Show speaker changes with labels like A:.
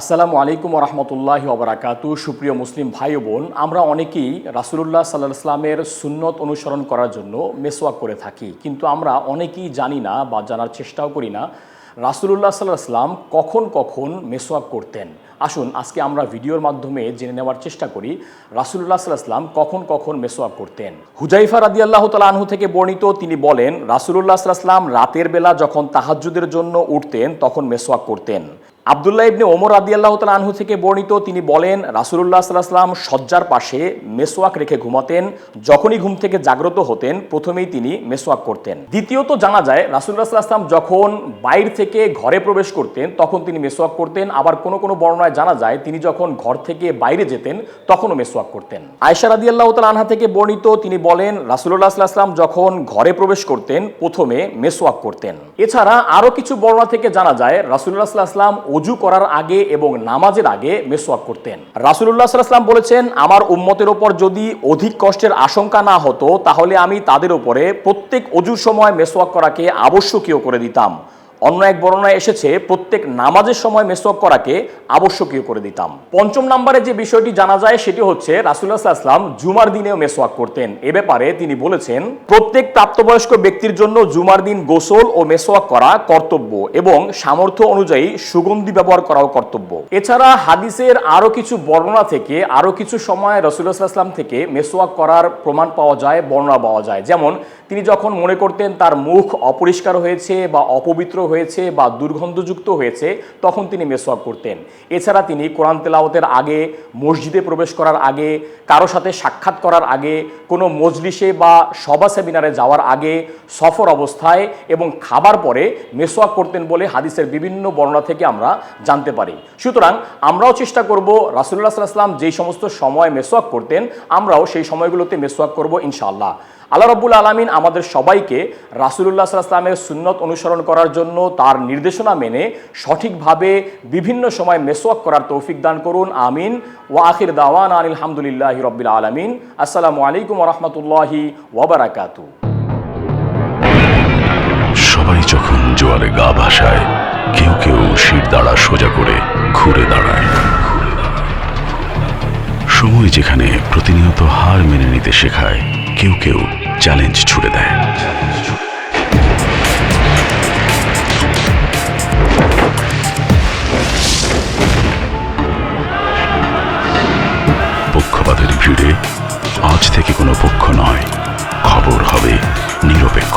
A: আসসালামু আলাইকুম রহমতুল্লাহি ওবরাকাতু সুপ্রিয় মুসলিম ভাই বোন, আমরা অনেকেই রাসুলুল্লাহ সাল্লাহ ইসলামের সুন্নত অনুসরণ করার জন্য মেসওয়াক করে থাকি। কিন্তু আমরা অনেকেই জানি না বা জানার চেষ্টাও করি না রাসুলুল্লাহ সাল্লাহ ইসলাম কখন কখন মেসওয়াক করতেন। আসুন, আজকে আমরা ভিডিওর মাধ্যমে জেনে নেওয়ার চেষ্টা করি রাসুলুল্লাহ সাল্লাহ ইসলাম কখন কখন মেসওয়াক করতেন। হুজাইফা রাদি আল্লাহ আনহু থেকে বর্ণিত তিনি বলেন, রাসুলুল্লাহ সাল্লাহ ইসলাম রাতের বেলা যখন তাহাজ্জুদের জন্য উঠতেন তখন মেসওয়াক করতেন। আবদুল্লাহ ইবনে ওমর আদি আল্লাহ আনহু থেকে বর্ণিত, তিনি বলেন, রাসুলুল্লাহ সাল্লাম শয্যার পাশে মেসোয়াক রেখে ঘুমাতেন। যখনই ঘুম থেকে জাগ্রত হতেন, প্রথমেই তিনি মেসোয়াক করতেন। দ্বিতীয়ত জানা যায় রাসুল্লাহ সাল্লাম যখন বাইর থেকে ঘরে প্রবেশ করতেন, তখন তিনি মেসোয়াক করতেন। আবার কোনো কোনো বর্ণনায় জানা যায়, তিনি যখন ঘর থেকে বাইরে যেতেন, তখনও মেসোয়াক করতেন। আয়সা রাদি আল্লাহ আনহা থেকে বর্ণিত, তিনি বলেন রাসুল্লাহ সাল্লাম যখন ঘরে প্রবেশ করতেন, প্রথমে মেসোয়াক করতেন। এছাড়া আরও কিছু বর্ণনা থেকে জানা যায় রাসুল্লাহ সাল্লাম অজু করার আগে এবং নামাজের আগে মেসওয়াক করতেন। রাসুল্লাহ সাল্লাম বলেছেন, আমার উম্মতের ওপর যদি অধিক কষ্টের আশঙ্কা না হতো, তাহলে আমি তাদের উপরে প্রত্যেক অজুর সময় মেসওয়াক করাকে আবশ্যকীয় করে দিতাম। অন্য এক বর্ণনায় এসেছে, প্রত্যেক নামাজের সময় মেসওয়াক করাকে আবশ্যকীয় করে দিতাম। পঞ্চম নম্বরে যে বিষয়টি জানা যায়, সেটি হচ্ছে রাসুল্লাহ সাল্লাম জুমার দিনেও মেসওয়াক করতেন। এ ব্যাপারে তিনি বলেছেন, প্রত্যেক প্রাপ্তবয়স্ক ব্যক্তির জন্য জুমার দিন গোসল ও মেসওয়াক করা কর্তব্য এবং সামর্থ্য অনুযায়ী সুগন্ধি ব্যবহার করাও কর্তব্য। এছাড়া হাদিসের আরও কিছু বর্ণনা থেকে, আরও কিছু সময় রসুল্লাহ সাল্লাম থেকে মেসওয়াক করার প্রমাণ পাওয়া যায়, বর্ণনা পাওয়া যায়। যেমন, তিনি যখন মনে করতেন তার মুখ অপরিষ্কার হয়েছে বা অপবিত্র হয়েছে বা দুর্গন্ধযুক্ত হয়েছে, তখন তিনি মেসওয়াক করতেন। এছাড়া তিনি কোরআন তেলাওয়াতের আগে, মসজিদে প্রবেশ করার আগে, কারও সাথে সাক্ষাৎ করার আগে, কোনো মজলিসে বা সভা সেমিনারে যাওয়ার আগে, সফর অবস্থায় এবং খাবার পরে মেসওয়াক করতেন বলে হাদিসের বিভিন্ন বর্ণনা থেকে আমরা জানতে পারি। সুতরাং আমরাও চেষ্টা করব রাসুল্লাহ সাল্লাম যেই সমস্ত সময় মেসওয়াক করতেন, আমরাও সেই সময়গুলোতে মেসওয়াক করব ইনশাআল্লাহ। আল্লাহ রব্বুল আলমিন আমাদের সবাইকে রাসুলুল্লাহ সাল্লামের সুন্নত অনুসরণ করার জন্য তার নির্দেশনা মেনে সঠিকভাবে বিভিন্ন সময় মেসোয়াক করার তৌফিক দান করুন। আমিন। ও আখির দাওয়ান আলহামদুলিল্লাহ রব্বিল আলমিন। আসসালামু আলাইকুম রহমতুল্লাহি ওবরাকাতু
B: সবাই যখন জোয়ারে গা ভাসায়, কেউ কেউ শির দাঁড়া সোজা করে ঘুরে দাঁড়ায়। সময় যেখানে প্রতিনিয়ত হার মেনে নিতে শেখায় কেউ কেউ চ্যালেঞ্জ ছুড়ে দেয়। পক্ষপাতের ভিড়ে আজ থেকে কোনো পক্ষ নয়। খবর হবে নিরপেক্ষ।